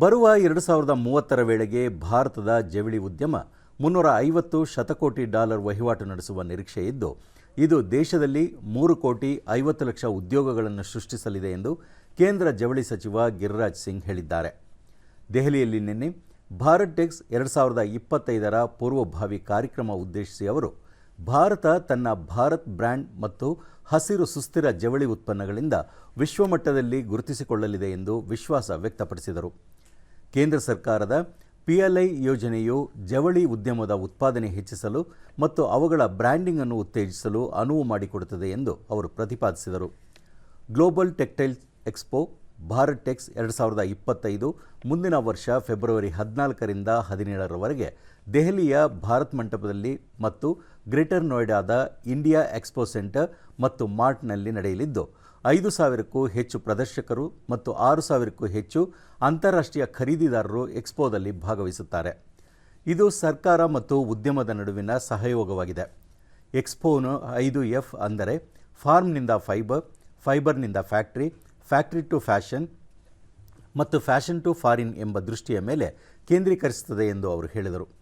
ಬರುವ ಎರಡು ಸಾವಿರದ ಮೂವತ್ತರ ವೇಳೆಗೆ ಭಾರತದ ಜವಳಿ ಉದ್ಯಮ ಮುನ್ನೂರ ಐವತ್ತು ಶತಕೋಟಿ ಡಾಲರ್ ವಹಿವಾಟು ನಡೆಸುವ ನಿರೀಕ್ಷೆ ಇದ್ದು, ಇದು ದೇಶದಲ್ಲಿ ಮೂರು ಕೋಟಿ ಐವತ್ತು ಲಕ್ಷ ಉದ್ಯೋಗಗಳನ್ನು ಸೃಷ್ಟಿಸಲಿದೆ ಎಂದು ಕೇಂದ್ರ ಜವಳಿ ಸಚಿವ ಗಿರಿರಾಜ್ ಸಿಂಗ್ ಹೇಳಿದ್ದಾರೆ. ದೆಹಲಿಯಲ್ಲಿ ನಿನ್ನೆ ಭಾರತ್ ಟೆಕ್ಸ್ ಎರಡು ಸಾವಿರದ ಇಪ್ಪತ್ತೈದರ ಪೂರ್ವಭಾವಿ ಕಾರ್ಯಕ್ರಮ ಉದ್ದೇಶಿಸಿ ಅವರು, ಭಾರತ ತನ್ನ ಭಾರತ್ ಬ್ರ್ಯಾಂಡ್ ಮತ್ತು ಹಸಿರು ಸುಸ್ಥಿರ ಜವಳಿ ಉತ್ಪನ್ನಗಳಿಂದ ವಿಶ್ವಮಟ್ಟದಲ್ಲಿ ಗುರುತಿಸಿಕೊಳ್ಳಲಿದೆ ಎಂದು ವಿಶ್ವಾಸ ವ್ಯಕ್ತಪಡಿಸಿದರು. ಕೇಂದ್ರ ಸರ್ಕಾರದ ಪಿಎಲ್ಐ ಯೋಜನೆಯು ಜವಳಿ ಉದ್ಯಮದ ಉತ್ಪಾದನೆ ಹೆಚ್ಚಿಸಲು ಮತ್ತು ಅವುಗಳ ಬ್ರ್ಯಾಂಡಿಂಗ್ ಅನ್ನು ಉತ್ತೇಜಿಸಲು ಅನುವು ಮಾಡಿಕೊಡುತ್ತದೆ ಎಂದು ಅವರು ಪ್ರತಿಪಾದಿಸಿದರು. Global textile expo Bharat Tex ಎರಡು ಸಾವಿರದ ಇಪ್ಪತ್ತೈದು ಮುಂದಿನ ವರ್ಷ ಫೆಬ್ರವರಿ ಹದಿನಾಲ್ಕರಿಂದ ಹದಿನೇಳರವರೆಗೆ ದೆಹಲಿಯ ಭಾರತ್ ಮಂಟಪದಲ್ಲಿ ಮತ್ತು ಗ್ರೇಟರ್ ನೋಯ್ಡಾದ ಇಂಡಿಯಾ ಎಕ್ಸ್ಪೋ ಸೆಂಟರ್ ಮತ್ತು ಮಾರ್ಟ್ನಲ್ಲಿ ನಡೆಯಲಿದ್ದು, ಐದು ಸಾವಿರಕ್ಕೂ ಹೆಚ್ಚು ಪ್ರದರ್ಶಕರು ಮತ್ತು ಆರು ಸಾವಿರಕ್ಕೂ ಹೆಚ್ಚು ಅಂತಾರಾಷ್ಟ್ರೀಯ ಖರೀದಿದಾರರು ಎಕ್ಸ್ಪೋದಲ್ಲಿ ಭಾಗವಹಿಸುತ್ತಾರೆ. ಇದು ಸರ್ಕಾರ ಮತ್ತು ಉದ್ಯಮದ ನಡುವಿನ ಸಹಯೋಗವಾಗಿದೆ. ಎಕ್ಸ್ಪೋನು ಐದು ಎಫ್ ಅಂದರೆ ಫಾರ್ಮ್ನಿಂದ ಫೈಬರ್, ಫೈಬರ್ನಿಂದ ಫ್ಯಾಕ್ಟ್ರಿ ಫ್ಯಾಕ್ಟ್ರಿ ಟು ಫ್ಯಾಷನ್ ಮತ್ತು ಫ್ಯಾಷನ್ ಟು ಫಾರಿನ್ ಎಂಬ ದೃಷ್ಟಿಯ ಮೇಲೆ ಕೇಂದ್ರೀಕರಿಸುತ್ತದೆ ಎಂದು ಅವರು ಹೇಳಿದರು.